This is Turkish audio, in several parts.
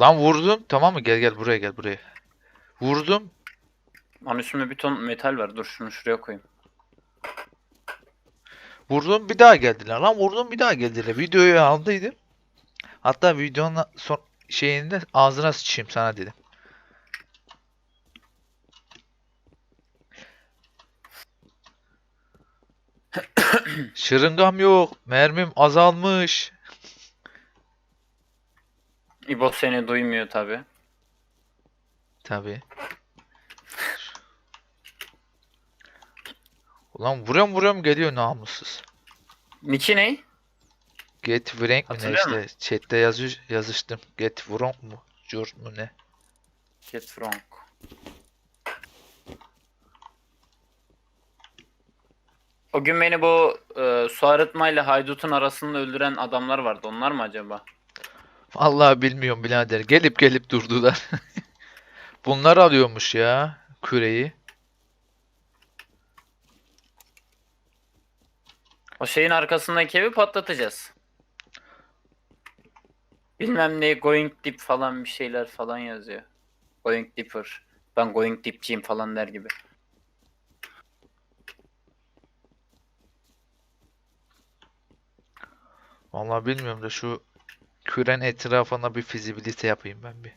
Lan vurdum. Tamam mı? Gel gel buraya gel buraya. Vurdum. Lan üstümde bir ton metal var. Dur şunu şuraya koyayım. Vurdum bir daha geldiler. Lan vurdum bir daha geldiler. Videoyu aldıydım. Hatta videonun son şeyinde ağzına sıçayım sana dedim. Şırıngam yok. Mermim azalmış. İbo seni duymuyor tabi. Tabii. Ulan vuruyorum vuruyorum geliyor namussuz. Niki ne? Get Frank mi ne Hatırlıyor işte chatte yazış, yazıştım. Get Frank mu? Jurt mu ne? Get Frank. O gün beni bu e, su arıtmayla haydutun arasında öldüren adamlar vardı. Onlar mı acaba? Vallahi bilmiyorum birader. Gelip gelip durdular. Bunlar alıyormuş ya küreyi. O şeyin arkasındaki evi patlatacağız. Bilmem ne going deep falan bir şeyler falan yazıyor. Going deeper. Ben going deep'ciyim falan der gibi. Vallahi bilmiyorum da şu küren etrafına bir fizibilite yapayım ben bir.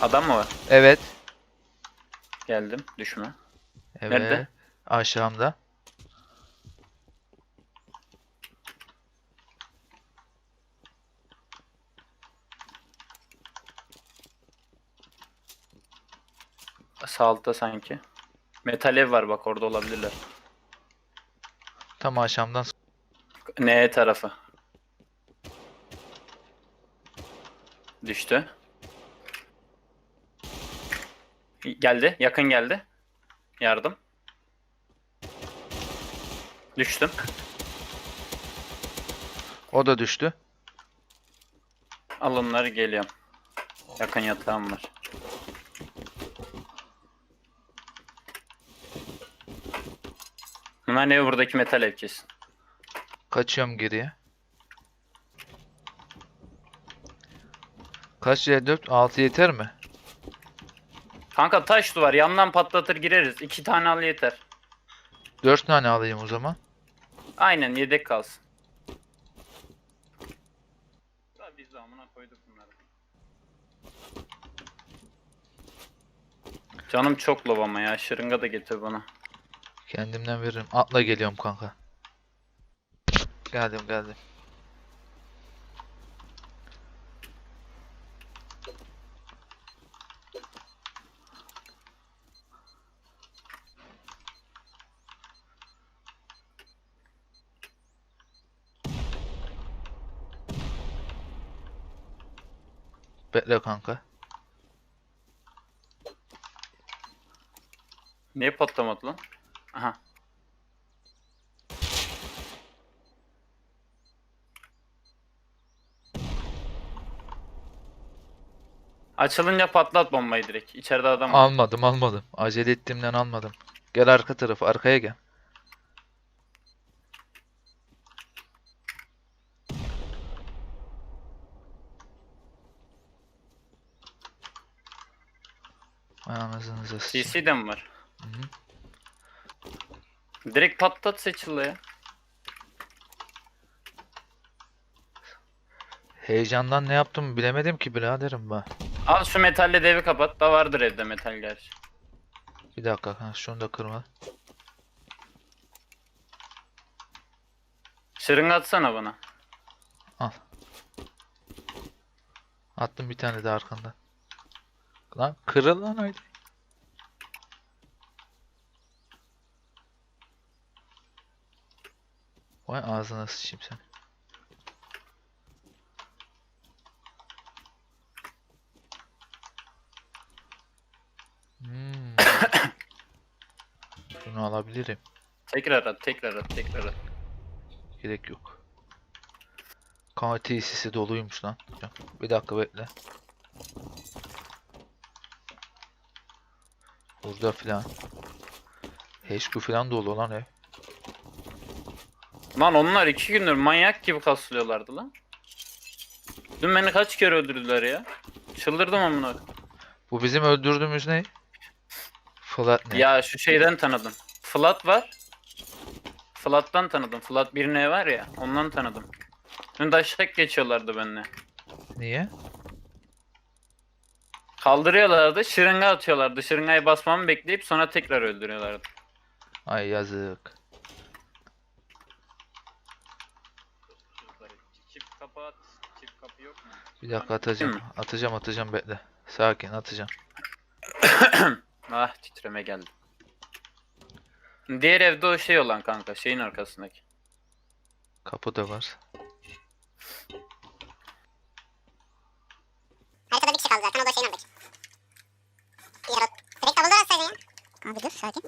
Adam mı var? Evet. Geldim. Düşme. Evet. Nerede? Aşağımda. Sağ altta sanki. Metal ev var bak orada olabilirler. Tam aşağımdan. Ne tarafı? Düştü. Geldi. Yakın geldi. Yardım. Düştüm. O da düştü. Alınlar geliyorum. Yakın yatağım var. Bunlar ne buradaki metal ev kesin. Kaçıyorum geriye. Kaç C4? 6 yeter mi? Kanka taş duvar yandan patlatır gireriz. İki tane al yeter. 4 tane alayım o zaman. Aynen yedek kalsın. Da biz de amına koyduk bunları. Canım çok lov ama ya. Şırınga da getir bana. Kendimden veririm. Atla geliyorum kanka. Geldim geldim. Bekle kanka. Niye patlamadı lan? Aha. Açılınca patlat bombayı direkt. İçeride adam var. Almadım almadım. Acele ettiğimden almadım. Gel arka tarafa arkaya gel. Vay anasınıza sıçayım. CC de mi var? Hı hı. Direkt patlat seçildi ya. Heyecandan ne yaptım bilemedim ki biraderim ben. Al şu metalle devi kapat. Da vardır evde metal gerçi. Bir dakika kanka şunu da kırma. Şırınga atsana bana. Al. Attım bir tane de arkandan. Lan kırıl lan haydi. Vay ağzına sıçayım sen. Hmm. Bunu alabilirim. Tekrar at, tekrar at, tekrar at. Gerek yok. Kahve tesisi doluymuş lan. Bir dakika bekle. Burada filan. HQ filan dolu lan ev. Lan onlar iki gündür manyak gibi kaslıyorlardı lan. Dün beni kaç kere öldürdüler ya. Çıldırdım amına. Bu bizim öldürdüğümüz ne? Flat ne? Ya şu şeyden tanıdım. Flat var. Flat'tan tanıdım. Flat bir ne var ya ondan tanıdım. Dün daşak geçiyorlardı benimle. Niye? Kaldırıyorlardı, şırınga atıyorlardı. Şırıngayı basmamı bekleyip sonra tekrar öldürüyorlardı. Ay yazık. Çift kapı at, çift kapı yok mu? Bir dakika atacağım. mi? Atacağım atacağım bekle. Sakin atacağım. Ah titreme geldi. Diğer evde o şey olan kanka, şeyin arkasındaki. Kapı da var. Haritada bir kişi kaldı zaten o da şeyin oradaki. Diğer o... Direkt atsaydın ya. Abi dur sakin.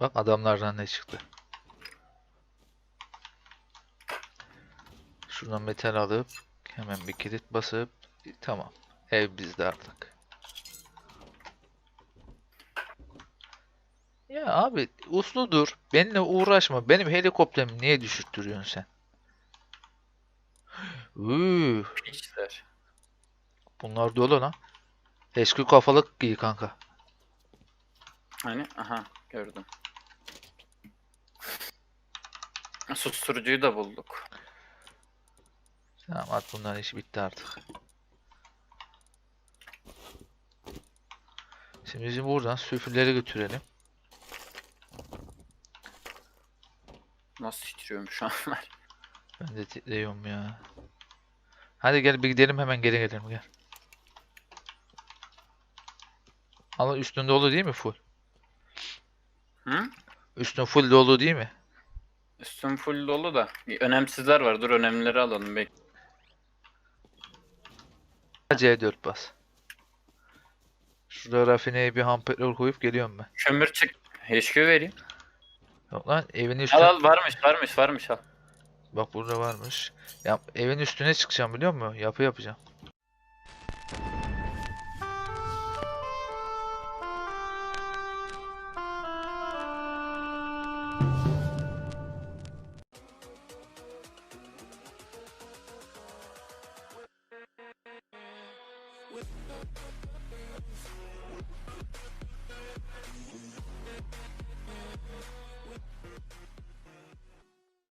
Bak adamlardan ne çıktı. Şuradan metal alıp hemen bir kilit basıp tamam. Ev bizde artık. Ya abi uslu dur. Benimle uğraşma. Benim helikopterimi niye düşürttürüyorsun sen? Piçler. bunlar dolu lan. Eski kafalık giy kanka. Hani aha gördüm. Susturucuyu da bulduk. Tamam at bunların işi bitti artık. Şimdi bizim buradan süfürleri götürelim. Nasıl titriyorum şu an var. Ben de titriyorum ya. Hadi gel bir gidelim hemen geri gelelim gel. Ama üstün dolu değil mi full? Hı? Üstün full dolu değil mi? Üstüm full dolu da. Önemsizler var. Dur önemlileri alalım. Bek. C4 bas. Şurada rafineye bir ham petrol koyup geliyorum ben. Kömür çık. HQ vereyim. Yok lan evin Al üstüne... al varmış varmış varmış al. Bak burada varmış. Ya evin üstüne çıkacağım biliyor musun? Yapı yapacağım.